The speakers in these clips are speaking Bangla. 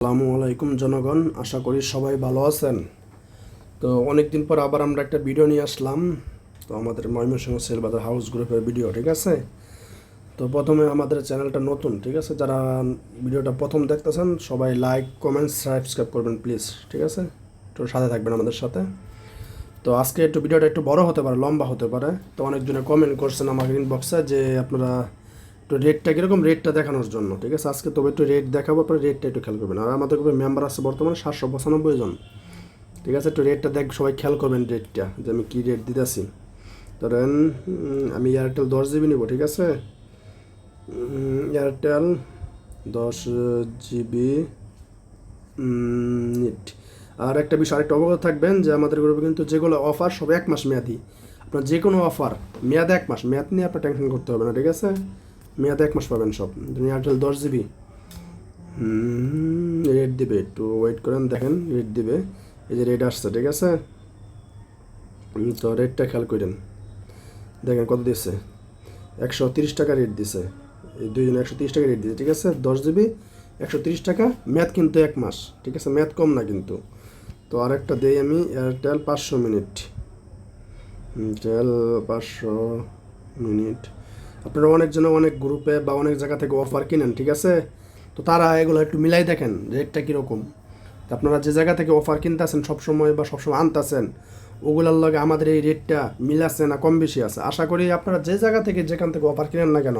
আসসালামু আলাইকুম জনগণ, আশা করি সবাই ভালো আছেন। তো অনেক দিন পর আবার আমরা একটা ভিডিও নিয়ে আসলাম। তো আমাদের ময়মনসিংহ সেলবাজার হাউস গ্রুপের ভিডিও, ঠিক আছে? তো প্রথমে আমাদের চ্যানেলটা নতুন, ঠিক আছে? যারা ভিডিওটা প্রথম দেখতেছেন, সবাই লাইক কমেন্ট সাবস্ক্রাইব করবেন প্লিজ ঠিক আছে? একটু সাথে থাকবেন আমাদের সাথে। তো আজকে একটু ভিডিওটা একটু বড় হতে পারে, লম্বা হতে পারে। তো অনেকজনে কমেন্ট করছেন আমাকে ইনবক্সে যে আপনারা একটু রেটটা কীরকম? রেটটা দেখানোর জন্য, ঠিক আছে? আজকে তবে একটু রেট দেখাবো, পরে রেটটা একটু খেয়াল করবেন। আর আমাদের গ্রুপে মেম্বার আছে বর্তমানে সাতশো পঁচানব্বই জন, ঠিক আছে? একটু রেটটা দেখ, সবাই খেয়াল করবেন রেটটা যে আমি কী রেট দিতেছি। ধরেন আমি এয়ারটেল দশ জিবি নিব, ঠিক আছে? এয়ারটেল দশ জিবি নেট আর একটা বিষয়, আরেকটা অবগত থাকবেন যে আমাদের গ্রুপে কিন্তু যেগুলো অফার সব এক মাস মেয়াদি। আপনার যে কোনো অফার মেয়াদ এক মাস, মেয়াদ নিয়ে আপনার টেনশন করতে হবে না, ঠিক আছে? মেয়াদ এক মাস পাবেন সব। এয়ারটেল দশ জিবি রেট দিবে একটু। ওয়েট করেন, দেখেন, রেট দিবে। এই যে রেট আসছে, ঠিক আছে? তো রেটটা খেয়াল করেন। দেখেন কত দিচ্ছে। একশো তিরিশ টাকা রেট দিছে। এই দুইজন একশো তিরিশ টাকা রেট দিয়েছে ঠিক আছে? দশ জিবি একশো তিরিশ টাকা। ম্যাথ কিন্তু এক মাস, ঠিক আছে? ম্যাথ কম না কিন্তু। তো আরেকটা দেই আমি এয়ারটেল পাঁচশো মিনিট। এয়ারটেল পাঁচশো মিনিট। আপনারা অনেকজন অনেক গ্রুপে বা অনেক জায়গা থেকে অফার কিনেন, ঠিক আছে? তো তারা এগুলো একটু মিলাই দেখেন রেটটা কীরকম। আপনারা যে জায়গা থেকে অফার কিনতেছেন, সবসময় বা সবসময় আনতেছেন, ওগুলোর লগে আমাদের এই রেটটা মিলাচ্ছে না কম বেশি আছে। আশা করি আপনারা যে জায়গা থেকে যেখান থেকে অফার কিনেন না কেন,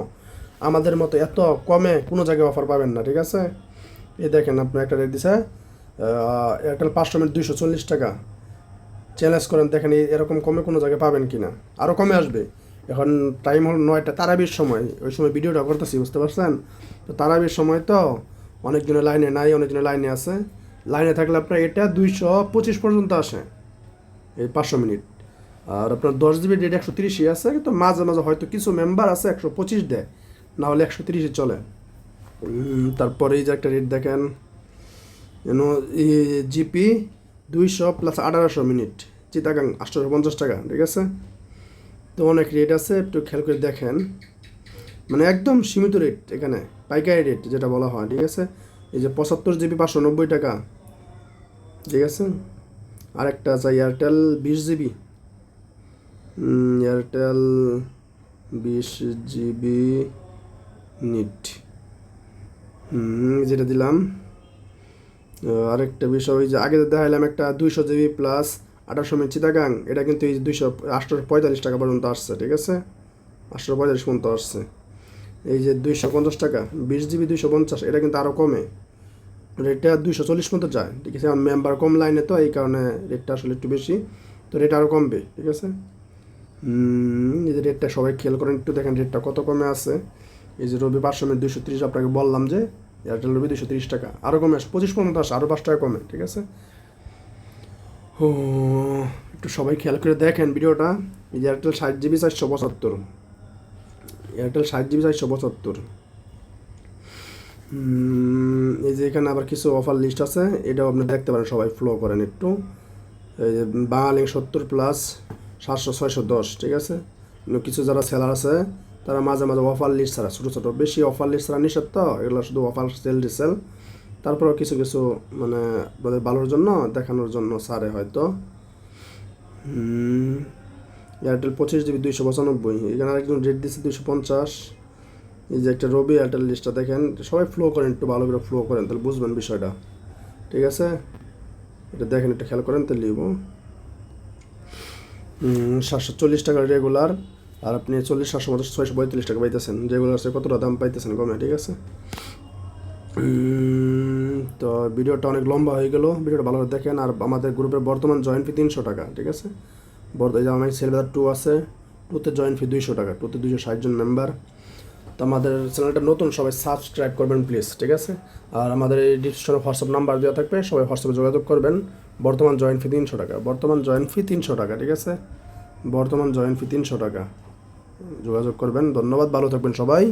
আমাদের মতো এত কমে কোনো জায়গায় অফার পাবেন না, ঠিক আছে? এই দেখেন আপনার একটা রেট দিছে এয়ারটেল পাঁচশো মিনিট দুইশো চল্লিশ টাকা। চ্যালেঞ্জ করেন, দেখেন এরকম কমে কোনো জায়গায় পাবেন কি না আরও কমে আসবে। এখন টাইম হল নয়টা, তারাবির সময়। ওই সময় ভিডিওটা করতেছি, বুঝতে পারছেন? তো তারাবির সময় তো অনেকজনের লাইনে নাই, অনেকজনের লাইনে আছে। লাইনে থাকলে আপনার এটা দুইশো পঁচিশ পর্যন্ত আসে, এই পাঁচশো মিনিট। আর আপনার দশ জিবি ডেট একশো তিরিশই আছে, কিন্তু মাঝে মাঝে হয়তো কিছু মেম্বার আছে একশো পঁচিশ দেয়, না হলে একশো তিরিশে চলে। তারপরে এই যে একটা রেট দেখেন যেন জিপি দুইশো প্লাস আঠারোশো মিনিট চিতাগাং আটশোশো পঞ্চাশ টাকা, ঠিক আছে? তো অনেক রেট আছে, একটু খেয়াল করে দেখেন। মানে একদম সীমিত রেট এখানে, পাইকারি রেট যেটা বলা হয়, ঠিক আছে? এই যে পঁচাত্তর জিবি পাঁচশো নব্বই টাকা, ঠিক আছে? আরেকটা আছে এয়ারটেল বিশ জিবি। এয়ারটেল বিশ জিবি নিট। যেটা দিলাম। আরেকটা বিষয় ওই যে আগে দেখাইলাম একটা দুইশো জিবি প্লাস আঠাশশো মিনিট চিতাগাং এটা কিন্তু এই দুইশো আটশো পঁয়তাল্লিশ টাকা পর্যন্ত আসছে, ঠিক আছে? আটশো পঁয়তাল্লিশ পর্যন্ত আসছে। এই যে দুইশো পঞ্চাশ টাকা, বিশ জিবি দুইশো পঞ্চাশ, এটা কিন্তু আরও কমে। রেটটা দুইশো চল্লিশ পর্যন্ত যায়, ঠিক আছে? আমার মেম্বার কম লাইনে তো, এই কারণে রেটটা আসলে একটু বেশি। তো রেট আরও কমবে, ঠিক আছে? এই যে রেটটা সবাই খেয়াল করেন, একটু দেখেন রেটটা কত কমে আছে। এই যে রবি পাঁচশো মিনিট দুশো তিরিশ, আপনাকে বললাম যে, এয়ারটেল রবি দুশো তিরিশ টাকা। আরও কমে আসে, পঁচিশ পর্যন্ত আসে আরও পাঁচ টাকা কমে, ঠিক আছে? ও একটু সবাই খেয়াল করে দেখেন ভিডিওটা। এই এয়ারটেল ষাট জিবি চারশো পঁচাত্তর। এয়ারটেল ষাট জিবি চারশো পঁচাত্তর। এই যে এখানে আবার কিছু অফার লিস্ট আছে, এটাও আপনি দেখতে পারেন, সবাই ফ্লো করেন একটু। এই যে বাঙালি সত্তর প্লাস সাতশো ছয়শো দশ, ঠিক আছে? কিছু যারা সেলার আছে, তারা মাঝে মাঝে অফার লিস্ট ছাড়া, ছোটো ছোটো। বেশি অফার লিস্ট ছাড়া নিষেধ তো, এগুলো শুধু অফার সেল রিসেল তারপরেও কিছু কিছু মানে আপনাদের ভালোর জন্য, দেখানোর জন্য সারে হয়তো। এয়ারটেল পঁচিশ জিবি দুইশো পঁচানব্বই। এখানে আরেকজন রেট দিচ্ছে দুইশো পঞ্চাশ। এই যে একটা রবি এয়ারটেল লিস্টটা দেখেন, সবাই ফ্লো করেন, একটু ভালো করে ফ্লো করেন, তাহলে বুঝবেন বিষয়টা। ঠিক আছে? এটা দেখেন, একটু খেয়াল করেন, তাহলে লিখব। সাতশো চল্লিশ টাকা রেগুলার আর আপনি চল্লিশ সাতশো পঞ্চাশ ছয়শো পঁয়তাল্লিশ টাকা পাইতেছেন। রেগুলার কতটা দাম পাইতেছেন কমে, ঠিক আছে? তো ভিডিওটা অনেক লম্বা হয়ে গেল। ভিডিওটা ভালো দেখেন। আর আমাদের গ্রুপের বর্তমান জয়েন্ট ফি তিনশো টাকা, ঠিক আছে? বর্ত এই যে আমার সেলবাজার টু আছে টুতে জয়েন্ট ফি দুইশো টাকা টুতে দুইশো ষাট জন মেম্বার তো আমাদের চ্যানেলটা নতুন, সবাই সাবস্ক্রাইব করবেন প্লিজ ঠিক আছে? আর আমাদের এই ডিসক্রিপশনে হোয়াটসঅ্যাপ নাম্বার দেওয়া থাকবে, সবাই হোয়াটসঅ্যাপে যোগাযোগ করবেন। বর্তমান জয়েন্ট ফি তিনশো টাকা, বর্তমান জয়েন্ট ফি তিনশো টাকা, ঠিক আছে? বর্তমান জয়েন্ট ফি তিনশো টাকা। যোগাযোগ করবেন। ধন্যবাদ, ভালো থাকবেন সবাই।